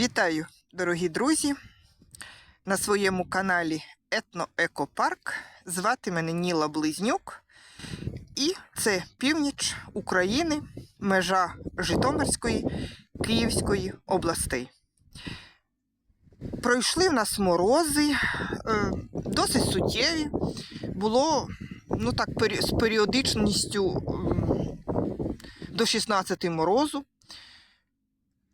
Вітаю, дорогі друзі! На своєму каналі Етноекопарк. Звати мене Ніла Близнюк. І це північ України, межа Житомирської, Київської областей. Пройшли в нас морози, е, досить суттєві. Було ну так, з періодичністю до 16 морозу.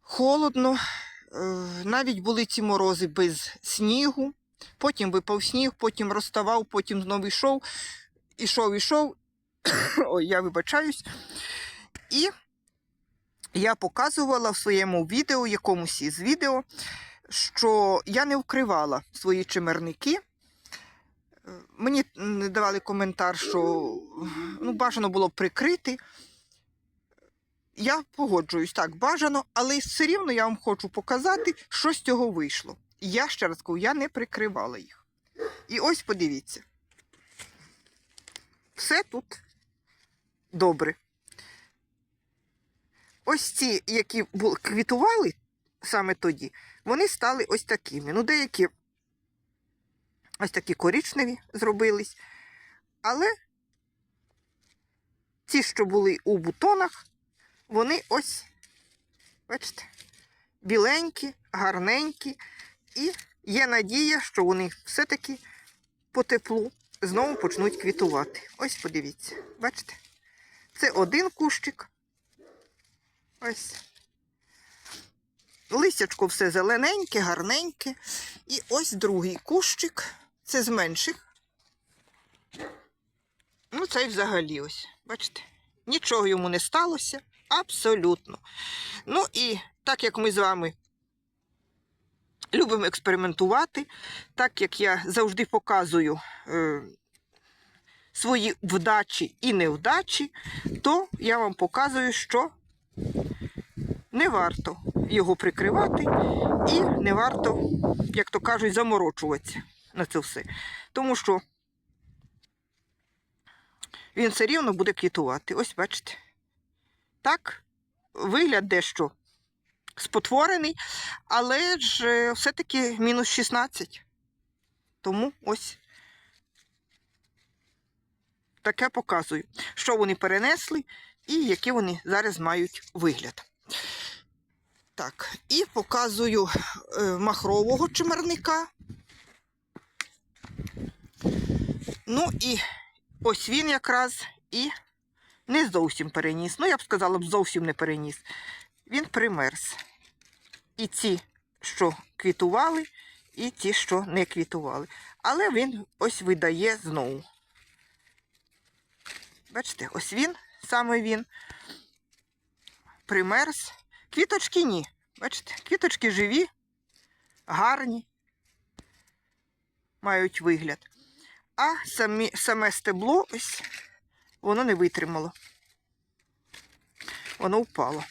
Холодно, навіть були ці морози без снігу, потім випав сніг, потім розставав, потім знову йшов, ішов, ішов. Ой, я вибачаюсь. І я показувала в своєму відео, якомусь із відео, що я не вкривала свої чимерники. Е, Мені давали коментар, що ну, бажано було прикрити. Я погоджуюсь, так, бажано, але все рівно я вам хочу показати, що з цього вийшло. Я ще раз кажу, я не прикривала їх. І ось подивіться. Все тут добре. Ось ці, які квітували саме тоді, вони стали ось такими. Ну, деякі ось такі коричневі зробились. Але ті, що були у бутонах, вони ось, бачите, біленькі, гарненькі, і є надія, що вони все-таки по теплу знову почнуть квітувати. Ось подивіться, бачите? Це один кущик. Ось. Листячко все зелененьке, гарненьке. І ось другий кущик. Це з менших. Ну, цей взагалі ось, бачите? Нічого йому не сталося. Абсолютно. Ну і так як ми з вами любимо експериментувати, так як я завжди показую е, свої вдачі і невдачі, то я вам показую, що не варто його прикривати і не варто, як то кажуть, заморочуватися на це все. Тому що він все рівно буде квітувати. Ось бачите. Так, вигляд дещо спотворений, але ж е, все-таки мінус 16. Тому ось таке показую, що вони перенесли і який вони зараз мають вигляд. Так, і показую е, махрового чимерника. Ну і ось він якраз і не зовсім переніс. Ну, я б сказала, б зовсім не переніс. Він примерз. І ті, що квітували, і ті, що не квітували. Але він ось видає знову. Бачите, ось він, саме він примерз. Квіточки ні. Бачите, квіточки живі, гарні, мають вигляд. А самі, саме стебло ось воно не витримало. Воно впало.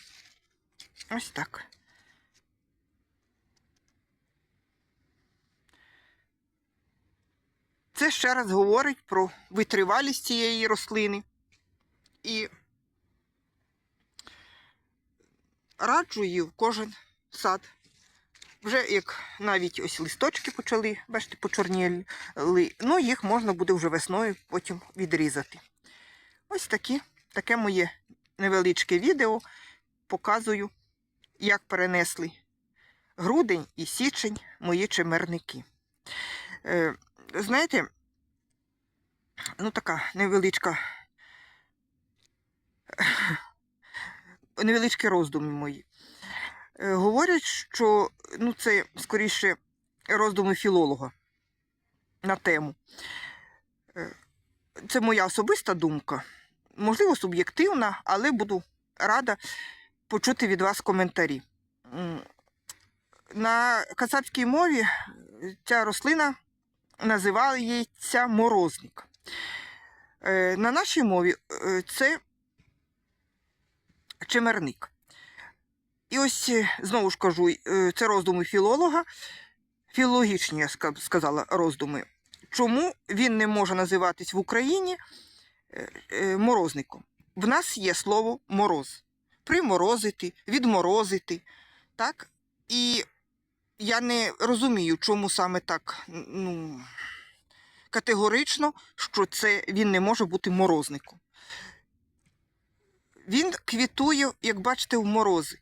Ось так. Це ще раз говорить про витривалість цієї рослини. І раджу її в кожен сад. Вже як навіть ось листочки почали, бачите, почорніли, ну їх можна буде вже весною потім відрізати. Ось такі, таке моє невеличке відео. Показую, як перенесли грудень і січень мої чимерники. Е, знаєте, ну така невеличка, невеличкі роздуми мої. Е, говорять, що ну, це скоріше роздуми філолога на тему. Е, це моя особиста думка, можливо, суб'єктивна, але буду рада почути від вас коментарі. На кацапській мові ця рослина називається морозник. Е, На нашій мові е, це чимерник. І ось е, знову ж кажу, е, це роздуми філолога, філологічні, я сказала, роздуми. Чому він не може називатись в Україні е, е, морозником? В нас є слово мороз. Приморозити, відморозити. Так? І я не розумію, чому саме так ну, категорично, що це він не може бути морозником. Він квітує, як бачите, в морози.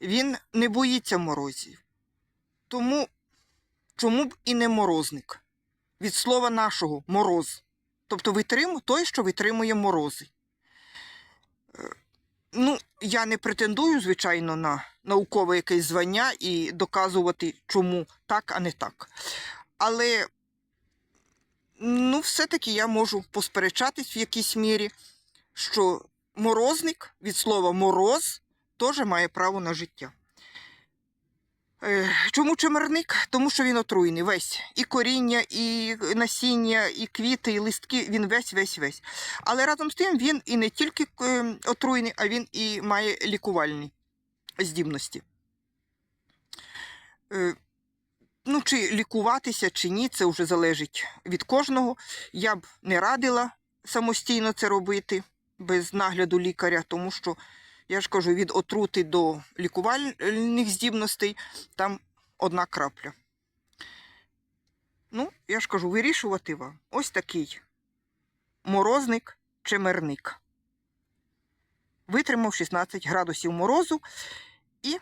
Він не боїться морозів. Тому чому б і не морозник? Від слова нашого мороз. Тобто витрим, той, що витримує морози. Е, Ну, я не претендую, звичайно, на наукове якесь звання і доказувати, чому так, а не так. Але, ну, все-таки я можу посперечатись в якійсь мірі, що морозник від слова мороз теж має право на життя. Е, Чому чимерник? Тому що він отруйний весь. І коріння, і насіння, і квіти, і листки, він весь, весь, весь. Але разом з тим він і не тільки е, отруйний, а він і має лікувальні здібності. Е, Ну, чи лікуватися, чи ні, це вже залежить від кожного. Я б не радила самостійно це робити без нагляду лікаря, тому що, я ж кажу, від отрути до лікувальних здібностей там одна крапля. Ну, я ж кажу, вирішувати вам ось такий морозник чемерник. Витримав 16 градусів морозу і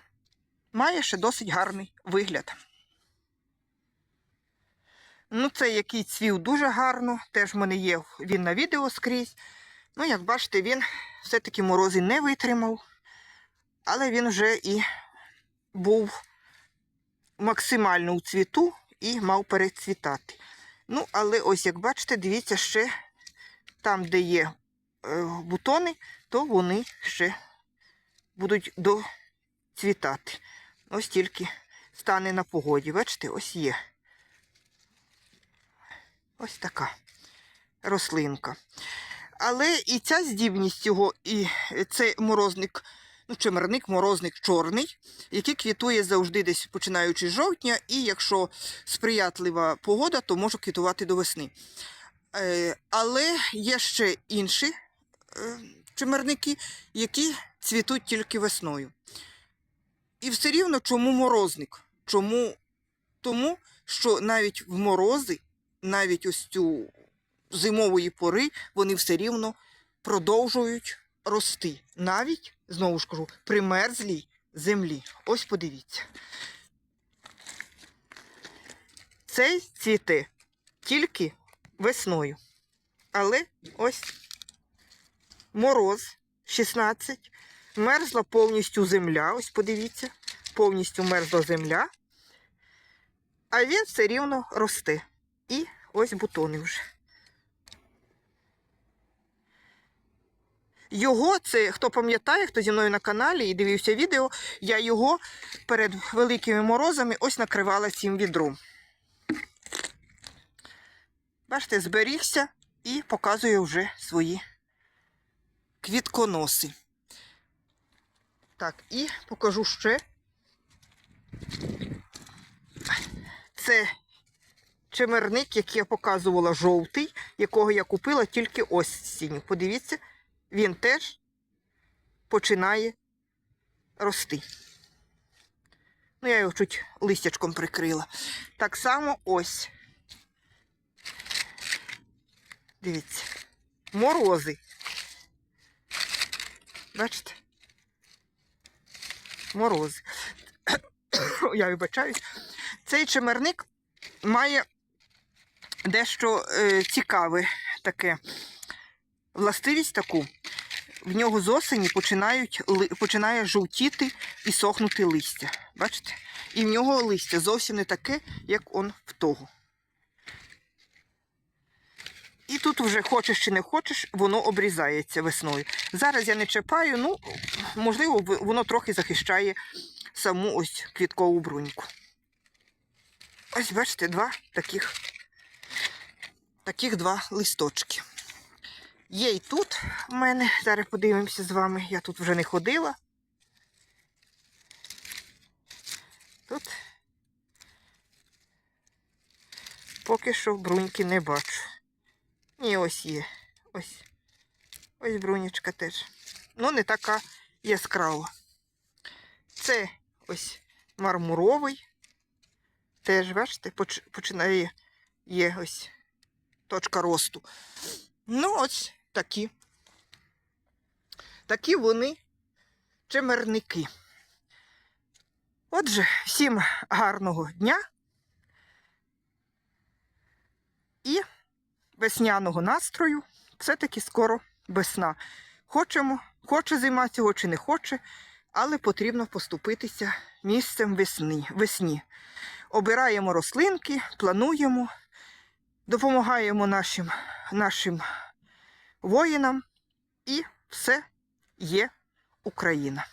має ще досить гарний вигляд. Ну, цей який цвів дуже гарно, теж в мене є він на відео скрізь. Ну, як бачите, він все-таки морози не витримав, але він вже і був максимально у цвіту і мав перецвітати. Ну, але ось як бачите, дивіться, ще там, де є е, бутони, то вони ще будуть доцвітати. Ось тільки стане на погоді. Бачите, ось є. Ось така рослинка. Але і ця здібність його, і це морозник, ну, чимерник, морозник чорний, який квітує завжди десь починаючи з жовтня, і якщо сприятлива погода, то може квітувати до весни. Е, але є ще інші е, чимерники, які цвітуть тільки весною. І все рівно чому морозник? Чому? Тому що навіть в морози, навіть ось цю зимової пори, вони все рівно продовжують рости. Навіть, знову ж кажу, при мерзлій землі. Ось подивіться. Цей цвіте тільки весною. Але ось мороз 16. Мерзла повністю земля. Ось подивіться, повністю мерзла земля. А він все рівно росте. І ось бутони вже. Його, це хто пам'ятає, хто зі мною на каналі і дивився відео, я його перед великими морозами ось накривала цим відром. Бачите, зберігся і показує вже свої квітконоси. Так, і покажу ще. Це чемерник, який я показувала жовтий, якого я купила тільки осінню. Подивіться, він теж починає рости. Ну, я його чуть листячком прикрила. Так само ось. Дивіться, морози. Бачите? Морози. Я вибачаюсь. Цей чимерник має дещо е, цікаве таке властивість таку. В нього з осені починають, починає жовтіти і сохнути листя. Бачите? І в нього листя зовсім не таке, як он в того. І тут вже хочеш чи не хочеш, воно обрізається весною. Зараз я не чіпаю, ну, можливо, воно трохи захищає саму ось квіткову бруньку. Ось, бачите, два таких, таких два листочки. Є і тут в мене. Зараз подивимося з вами. Я тут вже не ходила. Тут поки що бруньки не бачу. Ні, ось є. Ось. Ось брунічка теж. Ну, не така яскрава. Це ось мармуровий теж, бачите, починає є ось точка росту. Ну, ось такі. Такі вони чимерники. Отже, всім гарного дня і весняного настрою. Все-таки скоро весна. Хочемо, хоче зима цього чи не хоче, але потрібно поступитися місцем весни, весні. Обираємо рослинки, плануємо, допомагаємо нашим, нашим воїнам, і все є Україна.